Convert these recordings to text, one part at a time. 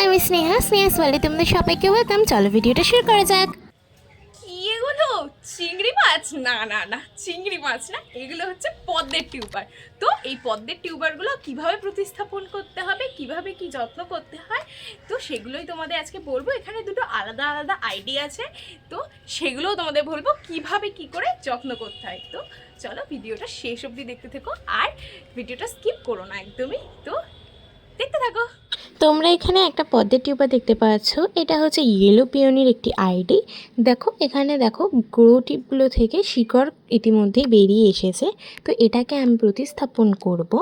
আমি স্নেহা স্নেহাস ওয়ার্ল্ডে তোমাদের সবাইকে ওয়েলকাম চলো ভিডিওটা শুরু করা যাক। এগুলো চিংড়ি মাছ? না না না, চিংড়ি মাছ না, এগুলো হচ্ছে পদ্মের টিউবার। তো এই পদ্মের টিউবারগুলো কীভাবে প্রতিস্থাপন করতে হবে, কীভাবে কি যত্ন করতে হয়, তো সেগুলোই তোমাদের আজকে বলব। এখানে দুটো আলাদা আলাদা আইডিয়া আছে, তো সেগুলোও তোমাদের বলব কীভাবে কি করে যত্ন করতে হয়। তো চলো ভিডিওটা শেষ অবধি দেখতে থেকো, আর ভিডিওটা স্কিপ করো না একদমই। তো দেখতে থাকো। তোমরা এখানে একটা পদ্মের টিউবার দেখতে পাচ্ছ। এটা হচ্ছে ইয়েলো পিওনির একটি আইডি দেখো, এখানে দেখো গ্রো টিপগুলো থেকে শিকড় ইতিমধ্যেই বেরিয়ে এসেছে। তো এটাকে আমি প্রতিস্থাপন করব।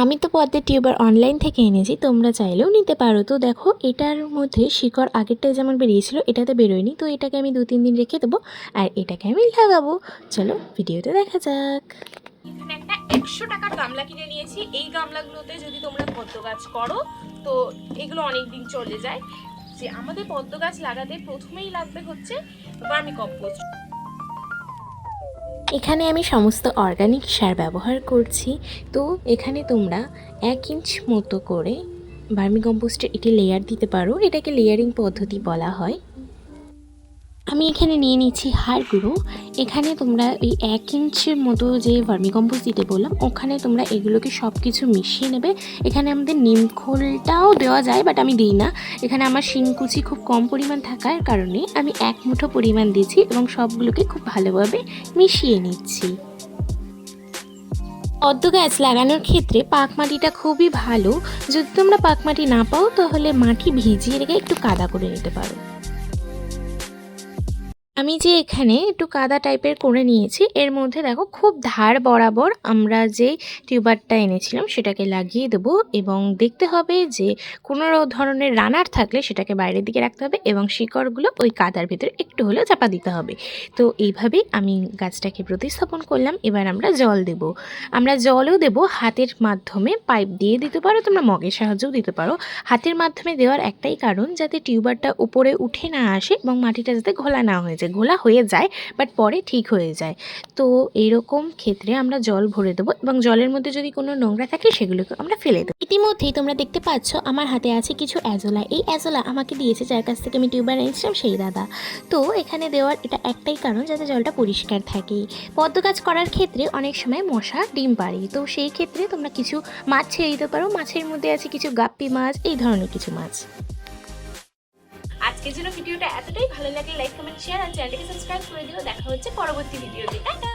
আমি তো পদ্মের টিউবার অনলাইন থেকে এনেছি, তোমরা চাইলেও নিতে পারো। তো দেখো, এটার মধ্যে শিকড় আগেরটায় যেমন বেরিয়েছিল, এটাতে বেরোয়নি। তো এটাকে আমি দু তিন দিন রেখে দেবো, আর এটাকে আমি লাগাবো। চলো ভিডিওতে দেখা যাক। একশো টাকার গামলা কিনে নিয়েছি। এই গামলাগুলোতে যদি তোমরা পদ্ম গাছ করো, তো এগুলো অনেক দিন চলে যায়। যে আমাদের পদ্ম গাছ লাগাতে প্রথমেই লাগবে হচ্ছে ভার্মি কম্পোস্ট এখানে আমি সমস্ত অর্গানিক সার ব্যবহার করছি। তো এখানে তোমরা এক ইঞ্চ মতো করে ভার্মি কম্পোস্টের এটি লেয়ার দিতে পারো। এটাকে লেয়ারিং পদ্ধতি বলা হয়। আমি এখানে নিয়ে নিচ্ছি হাড় গুঁড়ো। এখানে তোমরা এই এক ইঞ্চের মতো যে ভার্মিকম্পোজ দিতে বললাম, ওখানে তোমরা এগুলোকে সব কিছু মিশিয়ে নেবে। এখানে আমাদের নিম খোলটাও দেওয়া যায় বাট আমি দিই না। এখানে আমার শিংকুচি খুব কম পরিমাণ থাকার কারণে আমি এক মুঠো পরিমাণ দিয়েছি এবং সবগুলোকে খুব ভালোভাবে মিশিয়ে নিচ্ছি। পদ্ম গাছ লাগানোর ক্ষেত্রে পাক মাটিটা খুবই ভালো। যদি তোমরা পাক মাটি না পাও, তাহলে মাটি ভিজিয়ে রেখে একটু কাদা করে নিতে পারো। আমি যে এখানে একটু কাদা টাইপের করে নিয়েছি, এর মধ্যে দেখো খুব ধার বরাবর আমরা যে টিউবারটা এনেছিলাম সেটাকে লাগিয়ে দেবো এবং দেখতে হবে যে কোনো ধরনের রানার থাকলে সেটাকে বাইরের দিকে রাখতে হবে এবং শিকড়গুলো ওই কাদার ভিতরে একটু হলেও চাপা দিতে হবে। তো এইভাবেই আমি গাছটাকে প্রতিস্থাপন করলাম, এবার আমরা জল দেব। আমরা জলও দেব হাতের মাধ্যমে, পাইপ দিয়ে দিতে পারো, তোমরা মগের সাহায্যেও দিতে পারো। হাতের মাধ্যমে দেওয়ার একটাই কারণ যাতে টিউবারটা উপরে উঠে না আসে এবং মাটিটা যাতে ঘোলা না হয়ে যায়। ঘোলা হয়ে যায় বাট পরে ঠিক হয়ে যায়। তো এরকম ক্ষেত্রে আমরা জল ভরে দেবো এবং জলের মধ্যে যদি কোনো নোংরা থাকে সেগুলোকে আমরা ফেলে দেবো। ইতিমধ্যেই তোমরা দেখতে পাচ্ছ আমার হাতে আছে কিছু অ্যাজোলা। এই অ্যাজোলা আমাকে দিয়েছে যার কাছ থেকে আমি টিউবার এনেছিলাম, সেই দাদা। তো এখানে দেওয়ার এটা একটাই কারণ যাতে জলটা পরিষ্কার থাকে। পদ্ম কাজ করার ক্ষেত্রে অনেক সময় মশা, ডিম পাড়ে। তো সেই ক্ষেত্রে তোমরা কিছু মাছ ছেড়ে দিতে পারো। মাছের মধ্যে আছে কিছু গাপ্পি মাছ, এই ধরনের কিছু মাছ। আজকের জন্য ভিডিওটা এতটাই। ভালো লাগলে লাইক কমেন্ট শেয়ার আর চ্যানেলটিকে সাবস্ক্রাইব করে দিও। দেখা হচ্ছে পরবর্তী ভিডিওতে। টাটা!